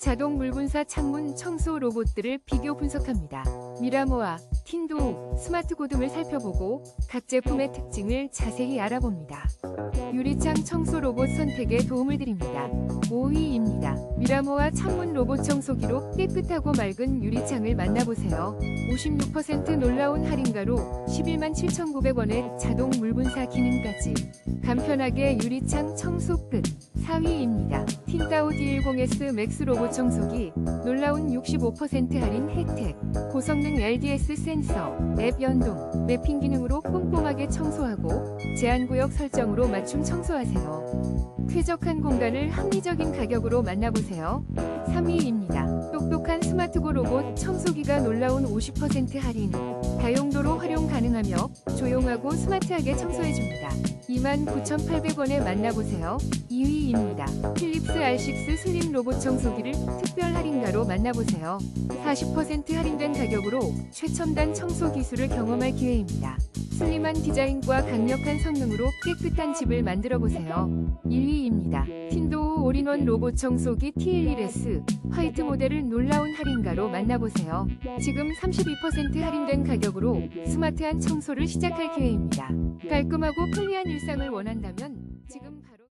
자동 물분사 창문 청소 로봇들을 비교 분석합니다. 미라모와 틴도 스마트 고 등을 살펴보고 각 제품의 특징을 자세히 알아봅니다. 유리창 청소 로봇 선택에 도움을 드립니다. 5위입니다. 미라모와 창문 로봇 청소기로 깨끗하고 맑은 유리창을 만나보세요. 56% 놀라운 할인가로 11만 7,900원의 자동 물분사 기능까지 간편하게 유리창 청소 끝 4위입니다. 틴다오 D10S 맥스 로봇 청소기 놀라운 65% 할인 혜택 고성능 LDS 센서 앱 연동 매핑 기능으로 꼼꼼하게 청소하고 제한구역 설정으로 맞춤 청소하세요. 쾌적한 공간을 합리적인 가격으로 만나보세요. 3위입니다. 똑똑한 스마트고 로봇 청소기가 놀라운 50% 할인 다용도로 활용 가능하며 조용하고 스마트하게 청소해줍니다. 29,800원에 만나보세요. 2위입니다. 필립스 R6 슬림 로봇 청소기를 특별 할인 가로 만나보세요. 40% 할인된 가격으로 최첨단 청소 기술을 경험할 기회입니다. 슬림한 디자인과 강력한 성능으로 깨끗한 집을 만들어 보세요. 1위입니다. 틴도우 올인원 로봇 청소기 T11S 화이트 모델을 놀라운 할인가로 만나보세요. 지금 32% 할인된 가격으로 스마트한 청소를 시작할 기회입니다. 깔끔하고 편리한 일상을 원한다면 지금 바로